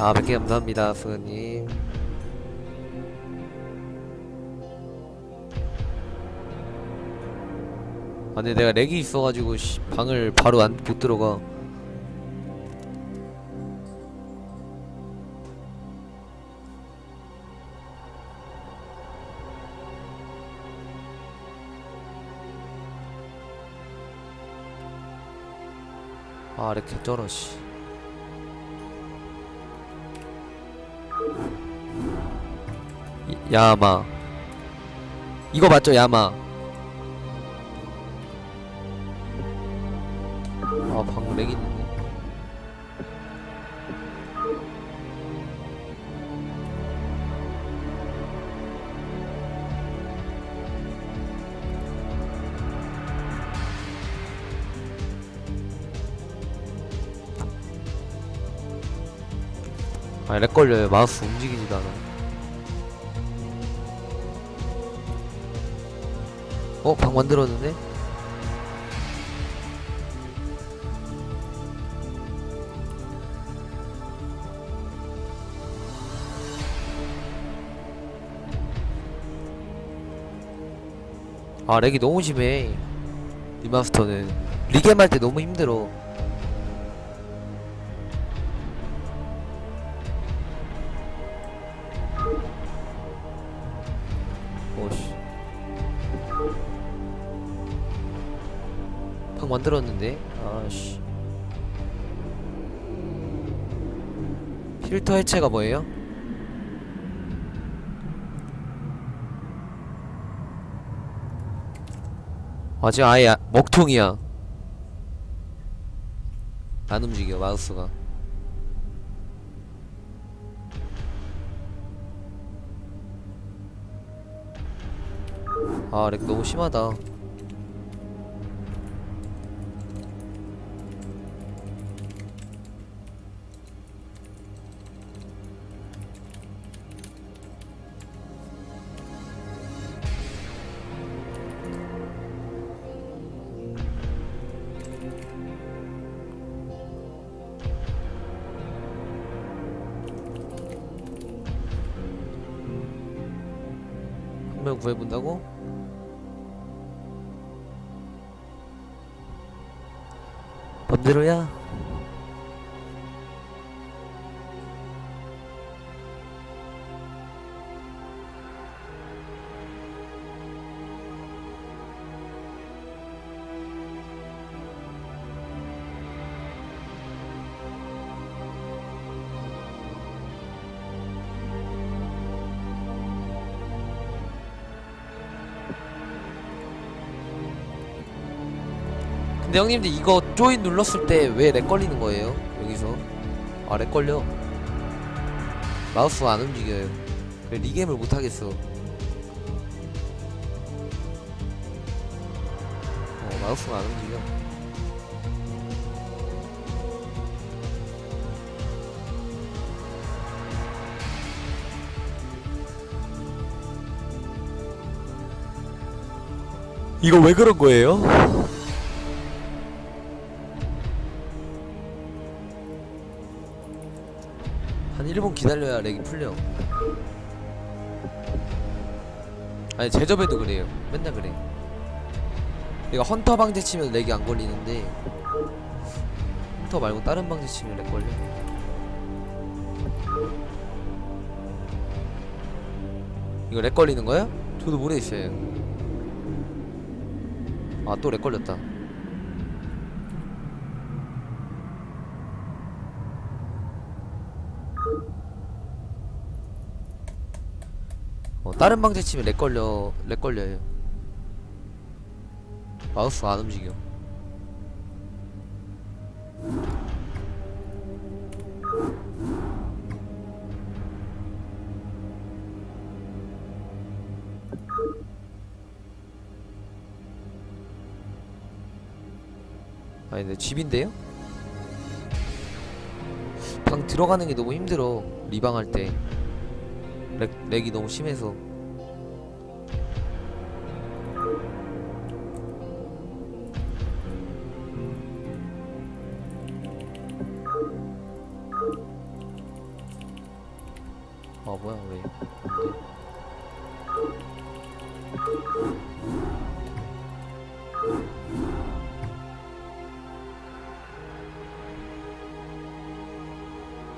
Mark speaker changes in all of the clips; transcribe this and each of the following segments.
Speaker 1: 아, 100개 감사합니다, 수은님. 아, 근데 내가 렉이 있어가지고, 씨, 방을 바로 안, 못 들어가. 아, 렉 개쩔어, 씨. 야마. 이거 맞죠 야마? 아 방금 렉 있는데 아렉 걸려요. 마우스 움직이지도 않아 어? 방 만들었는데? 아 렉이 너무 심해 리마스터는 리겜 할 때 너무 힘들어 방 만들었는데. 아씨. 필터 해체가 뭐예요? 아직 아예 아- 먹통이야. 안 움직여 마우스가. 아 렉 너무 심하다 명 구해본다고? 맘대로야 근데 형님들 이거 조인 눌렀을 때 왜 렉 걸리는 거예요? 여기서? 아 렉 걸려? 마우스가 안 움직여요. 리겜을 못 하겠어? 어 마우스가 안 움직여. 이거 왜 그런 거예요? 1분 기다려야 렉이 풀려. 아니 제접에도 그래요. 맨날 그래. 내가 헌터 방제 치면 렉이 안 걸리는데 헌터 말고 다른 방제 치면 렉 걸려. 이거 렉 걸리는 거야? 저도 모르겠어요. 아 또 렉 걸렸다 어, 다른 방제 치면 렉 걸려 렉 걸려요. 마우스가 안 움직여. 아니 내 집인데요? 방 들어가는 게 너무 힘들어. 리방 할 때. 렉, 렉이 너무 심해서 뭐야 왜?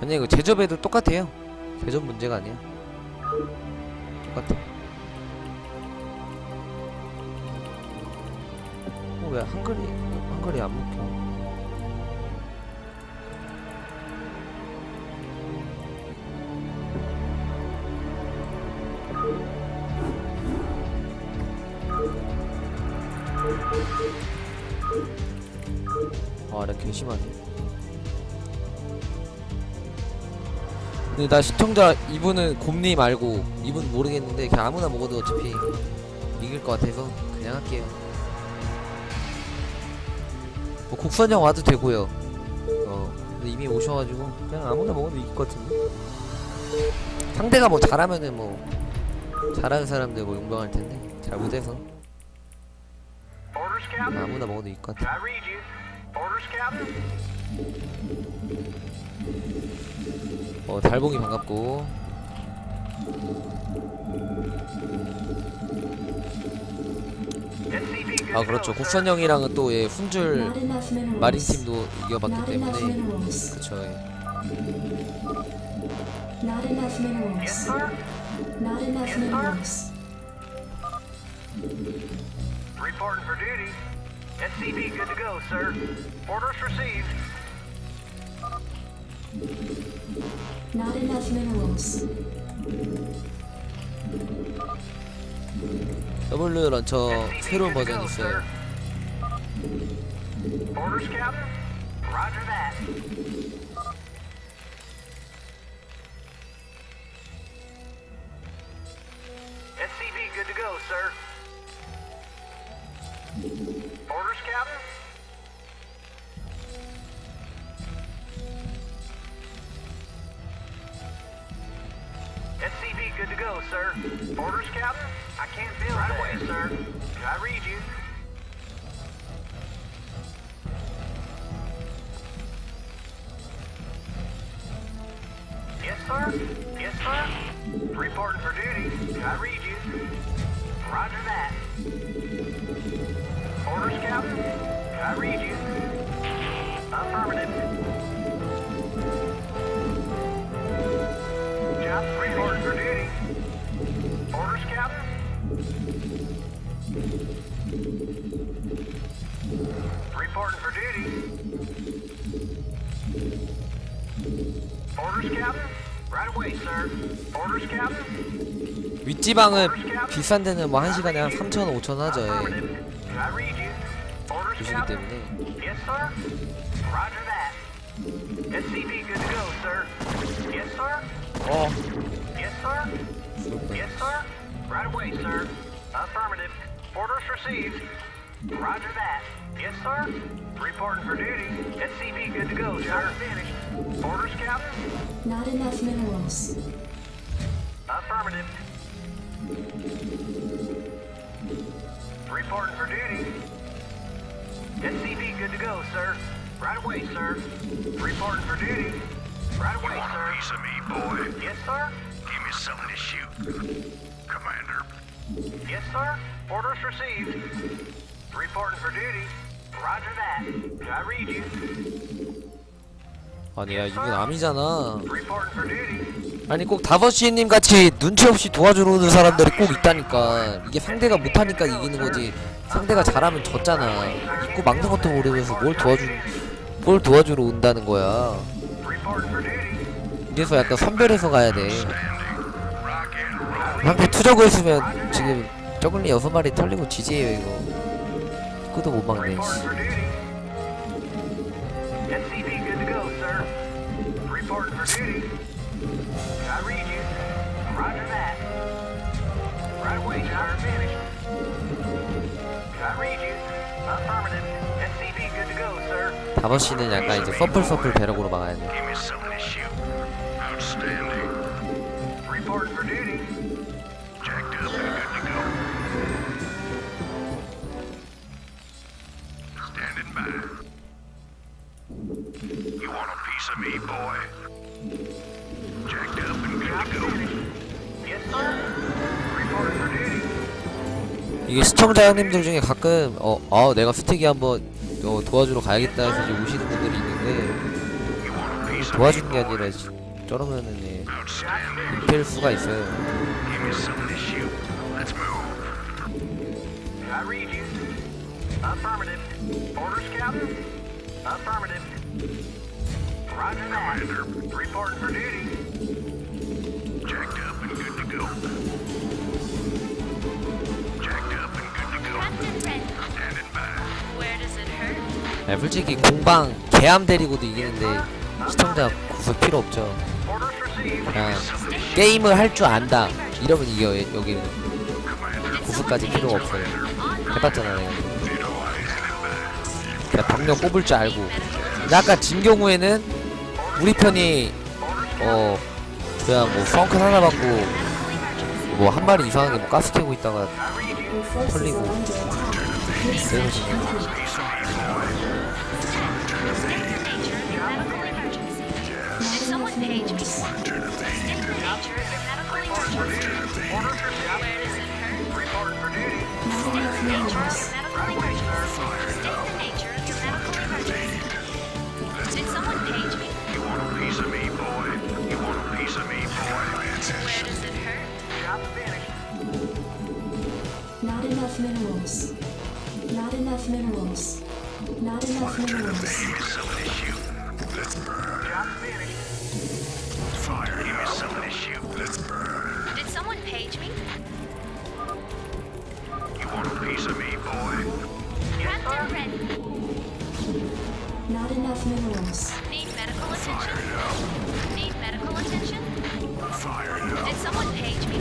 Speaker 1: 아니 이거 제접에도 똑같아요. 제접 문제가 아니야. 똑같아. 어, 왜 한글이 한글이 안 먹혀? 근데 나 시청자 이분은 곰님 말고 이분 모르겠는데 그냥 아무나 먹어도 어차피 이길 것 같아서 그냥 할게요. 뭐 국선형 와도 되고요. 어, 근데 이미 오셔가지고 그냥 아무나 먹어도 이길 것 같은데. 상대가 뭐 잘하면은 뭐 잘하는 사람들 뭐 용병할 텐데 잘 못해서. 아무나 먹어도 이길 것 같아. 어, 달봉이 반갑고. 아 그렇죠.
Speaker 2: go, sir.
Speaker 1: 국선 형이랑은 또 예, 훈줄. 마린 팀도 이겨봤기
Speaker 3: Not enough
Speaker 1: 때문에
Speaker 3: minerals.
Speaker 1: 그쵸. 예.
Speaker 3: Not enough minerals. Not enough minerals.
Speaker 2: Reporting for duty. SCP good to go, sir. Orders received.
Speaker 3: Not enough minerals.
Speaker 1: W 런처 새로운 버전 있어요.
Speaker 2: Orders, Captain. Roger that. Good to go, sir. Orders, Captain? I can't build right away, sir. Can I read you? Yes, sir. Yes, sir. Reporting for duty. Can I read you? Roger that. Orders, Captain? Can I read you? Affirmative.
Speaker 1: 윗지방은 비싼 데는 뭐한 시간에 한 3천 5천 하죠. 예.
Speaker 2: Affirmative. Can I read you? Orders,
Speaker 1: 주시기
Speaker 2: Captain?
Speaker 1: 때문에.
Speaker 2: Yes, sir. Roger that. SCP good to go, sir. Yes, sir.
Speaker 1: 어.
Speaker 2: Yes, sir. Yes, sir. Right away, sir. Affirmative. Orders received. Roger that. Yes, sir. Reporting for duty. SCP good to go, sir. Finished. Orders, Captain?
Speaker 3: Not enough minerals.
Speaker 2: Affirmative. Reporting for duty. SCP good to go, sir. Right away, sir. Reporting for duty. Right away,
Speaker 4: You want
Speaker 2: sir.
Speaker 4: a piece of me, boy?
Speaker 2: Yes, sir.
Speaker 4: Give me something to shoot. Commander,
Speaker 2: Yes, sir. Orders received. Reporting for duty. Roger that. Can I read you?
Speaker 1: 아니 야 이분 암이잖아.
Speaker 2: Reporting for duty.
Speaker 1: 아니 꼭 다버시님 같이 눈치 없이 도와주러 오는 사람들이 꼭 있다니까. 이게 상대가 못하니까 이기는 거지. 상대가 잘하면 졌잖아. 입구 막는 것도 모르면서 뭘 도와주 뭘 도와주러 온다는 거야. 이래서 약간 선별해서 가야 돼. 상대 투저고 있으면 지금 저글리 여섯 마리 털리고 지지해요 이거. 그도 못 막네. 씨. 다버시는 약간 이제 서플서플 배럭으로 막아야 돼. 이게 시청자 형님들 중에 가끔 어, 어 내가 스틱이 한번 어, 도와주러 가야겠다 해서 이제 오시는 분들이 있는데 도와주는 게 아니라 지- 저러면은 예, 입힐 수가 있어요. 야, 솔직히 공방 개함 데리고도 이기는데 시청자 구속 필요 없죠. 그냥 게임을 할 줄 안다 이러면 이겨 여기는 구속까지 필요가 없어요.
Speaker 5: On
Speaker 1: 해봤잖아 내가.
Speaker 4: Vito eyes standing by.
Speaker 1: 그냥 병력 뽑을 줄 알고. 근데 아까 진 경우에는 우리 편이 어 그냥 뭐 펑크 하나 받고 뭐 한 마리 이상하게 뭐 가스 캐고 있다가 털리고. 그래서
Speaker 2: finished.
Speaker 3: Not enough minerals. Not enough minerals. Not enough
Speaker 4: this shoot. Let's burn.
Speaker 5: Did someone page me?
Speaker 4: You want a piece of me, boy?
Speaker 5: Captain Red,
Speaker 3: Not enough minerals.
Speaker 5: need medical attention?
Speaker 4: Fire
Speaker 2: now.
Speaker 5: Need medical attention? Fire
Speaker 4: it up.
Speaker 5: Did someone page me?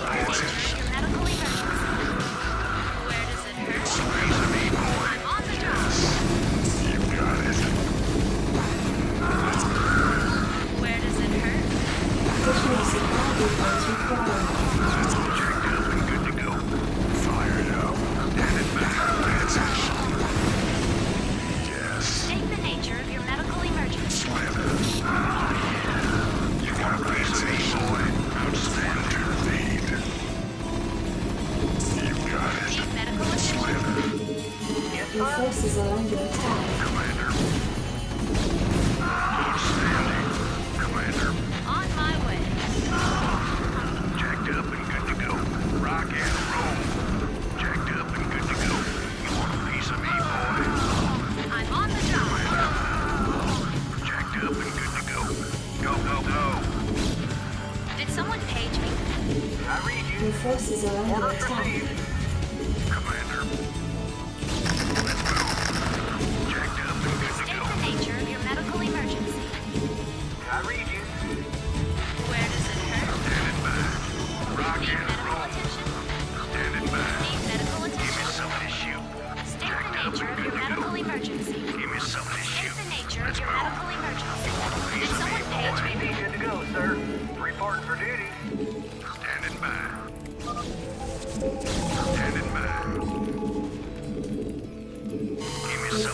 Speaker 2: Thank you.
Speaker 3: Forces are under attack.
Speaker 4: Commander. Let's move. Jacked up and good
Speaker 5: State the nature of your medical emergency.
Speaker 2: I read you.
Speaker 5: Where does it hurt?
Speaker 4: Standing by. Rock
Speaker 5: Need
Speaker 4: and
Speaker 5: medical
Speaker 4: roll.
Speaker 5: attention?
Speaker 4: Standing by.
Speaker 5: Need medical
Speaker 4: Give me
Speaker 5: attention?
Speaker 4: some shoot.
Speaker 5: State the nature of your medical emergency.
Speaker 4: Give me some this
Speaker 5: State the nature
Speaker 4: Let's
Speaker 5: your
Speaker 4: move.
Speaker 5: medical emergency. Did
Speaker 4: Piece of me,
Speaker 5: someone page
Speaker 4: boy.
Speaker 5: me?
Speaker 2: Good to go, sir. Reporting for duty.
Speaker 4: Standing by.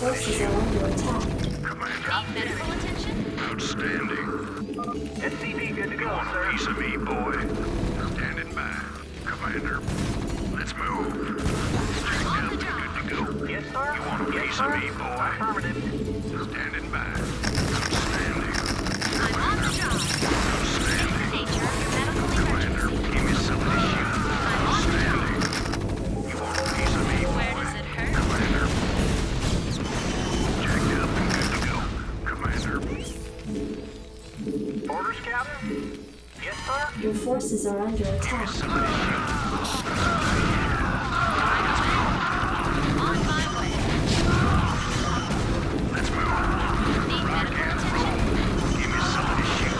Speaker 3: Attack.
Speaker 4: Commander.
Speaker 5: Medical attention?
Speaker 4: Outstanding.
Speaker 2: Good to go,
Speaker 4: piece of me, boy? Standing by. Commander. Let's move. Good to go.
Speaker 2: Yes, sir.
Speaker 4: You want a piece of me, boy?
Speaker 2: Affirmative.
Speaker 4: Standing by. forces
Speaker 5: are under attack. On my way. Let's move. Need medical attention.
Speaker 4: Give me some of this shit.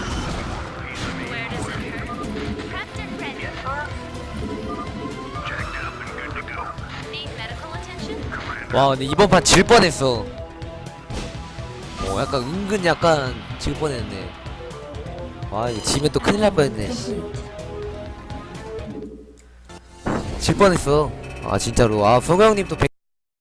Speaker 5: Where does it hurt?
Speaker 4: Prepped and ready. Jacked up and good to go. Need medical
Speaker 5: attention?
Speaker 1: 와 근데 이번 판 질 뻔했어. 어 약간 은근 약간 질 뻔했네. 와 이거 지면 또 큰일 날 뻔했네. 질 뻔했어 아 진짜로 아 성형님 또